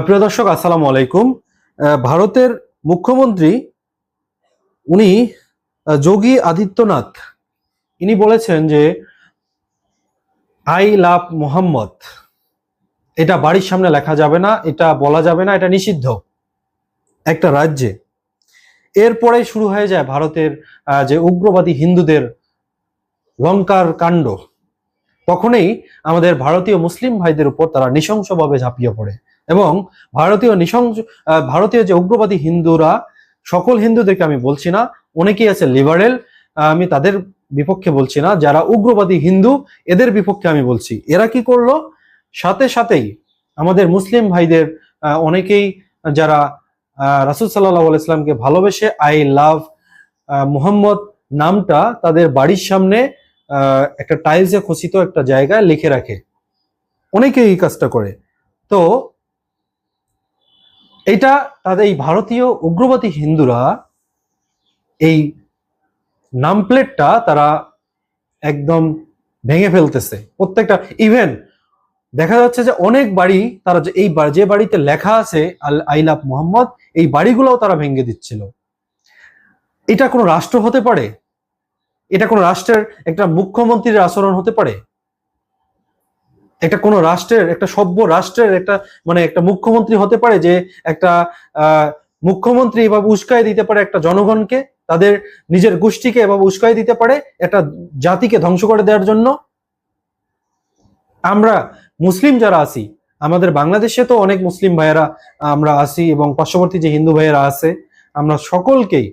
প্রিয় দর্শক, আসসালামু আলাইকুম। ভারতের মুখ্যমন্ত্রী, উনি যোগী আদিত্যনাথ, ইনি বলেছেন যে, আই লাভ মোহাম্মদ। এটা বাড়ির সামনে লেখা যাবে না, এটা বলা যাবে না, এটা নিষিদ্ধ একটা রাজ্যে। এরপরে শুরু হয়ে যায় ভারতের যে উগ্রবাদী হিন্দুদের লঙ্কার কাণ্ড। তখনই আমাদের ভারতীয় মুসলিম ভাইদের উপর তারা নৃশংসভাবে ঝাঁপিয়ে পড়ে। এবং ভারতীয় আহ, ভারতীয় যে উগ্রবাদী হিন্দুরা সকল হিন্দুদেরকে আমি বলছি না অনেকেই আছে লিবারেল আমি তাদের বিপক্ষে বলছি না যারা উগ্রবাদী হিন্দু এদের বিপক্ষে আমি বলছি। এরা কি করল? সাথে সাথেই আমাদের মুসলিম ভাইদের অনেকেই যারা রাসুল সাল্লাহ ইসলামকে ভালোবেসে আই লাভ মুহাম্মদ নামটা তাদের বাড়ির সামনে একটা টাইলসে খচিত একটা জায়গায় লিখে রাখে। অনেকেই এই কাজটা করে। তো এটা তাদের এই ভারতীয় উগ্রবাদী হিন্দুরা এই নাম প্লেটটা তারা একদম ভেঙে ফেলতেছে। প্রত্যেকটা ইভেন দেখা যাচ্ছে যে অনেক বাড়ি তারা যে এই যে বাড়িতে লেখা আছে আল আইলাপ মোহাম্মদ, এই বাড়িগুলোও তারা ভেঙে দিচ্ছিল। এটা কোনো রাষ্ট্র হতে পারে? এটা কোনো রাষ্ট্রের একটা মুখ্যমন্ত্রীর আচরণ হতে পারে? একটা কোনো রাষ্ট্রের, একটা সভ্য রাষ্ট্রের একটা মানে একটা মুখ্যমন্ত্রী হতে পারে যে একটা মুখ্যমন্ত্রী এভাবে উস্কাই দিতে পারে একটা জনগণকে, তাদের নিজের গোষ্ঠীকে এভাবে উস্কাই দিতে পারে একটা জাতিকে ধ্বংস করে দেওয়ার জন্য। আমরা মুসলিম যারা আছি, আমাদের বাংলাদেশে তো অনেক মুসলিম ভাইয়েরা আমরা আছি এবং পার্শ্ববর্তী যে হিন্দু ভাইয়েরা আছে, আমরা সকলকেই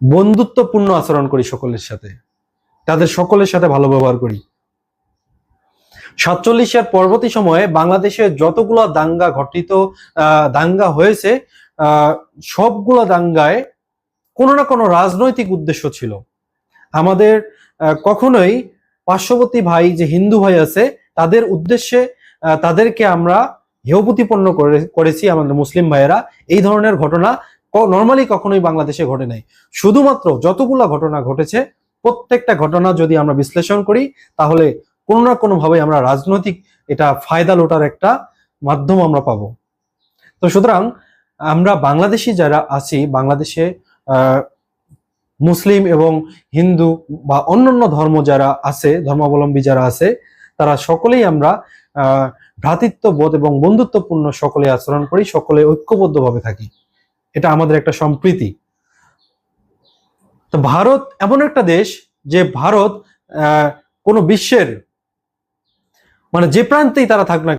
বন্ধুত্বপূর্ণ আচরণ করি সকলের সাথে। তাদের সকলের সাথে ভালো ব্যবহার করি। সাতচল্লিশের পরবর্তী সময়ে বাংলাদেশে যতগুলো দাঙ্গা ঘটিত দাঙ্গা হয়েছে সবগুলো দাঙ্গায় কোনো না কোনো রাজনৈতিক উদ্দেশ্য ছিল। আমাদের কখনোই পার্শ্ববর্তী ভাই যে হিন্দু ভাই আছে, তাদের উদ্দেশ্যে তাদেরকে আমরা প্রতিপন্ন করে, করেছি আমাদের মুসলিম ভাইয়েরা। এই ধরনের ঘটনা নর্মালি কখনোই বাংলাদেশে ঘটে নাই। শুধুমাত্র যতগুলা ঘটনা ঘটেছে, প্রত্যেকটা ঘটনা যদি আমরা বিশ্লেষণ করি, তাহলে কোনো না কোনো ভাবে আমরা রাজনৈতিক এটা ফায়দা লোটার একটা মাধ্যম আমরা পাবো। তো সুতরাং আমরা বাংলাদেশি যারা আছি, বাংলাদেশে মুসলিম এবং হিন্দু বা অন্যান্য ধর্ম যারা আছে, ধর্মাবলম্বী যারা আছে, তারা সকলেই আমরা ভ্রাতৃত্ববোধ এবং বন্ধুত্বপূর্ণ সকলে আচরণ করি, সকলে ঐক্যবদ্ধভাবে থাকি। এটা আমাদের একটা সম্প্রীতি। তো ভারত এমন একটা দেশ যে ভারত কোনো বিশ্বের মানে যে প্রান্তেই তারা থাক না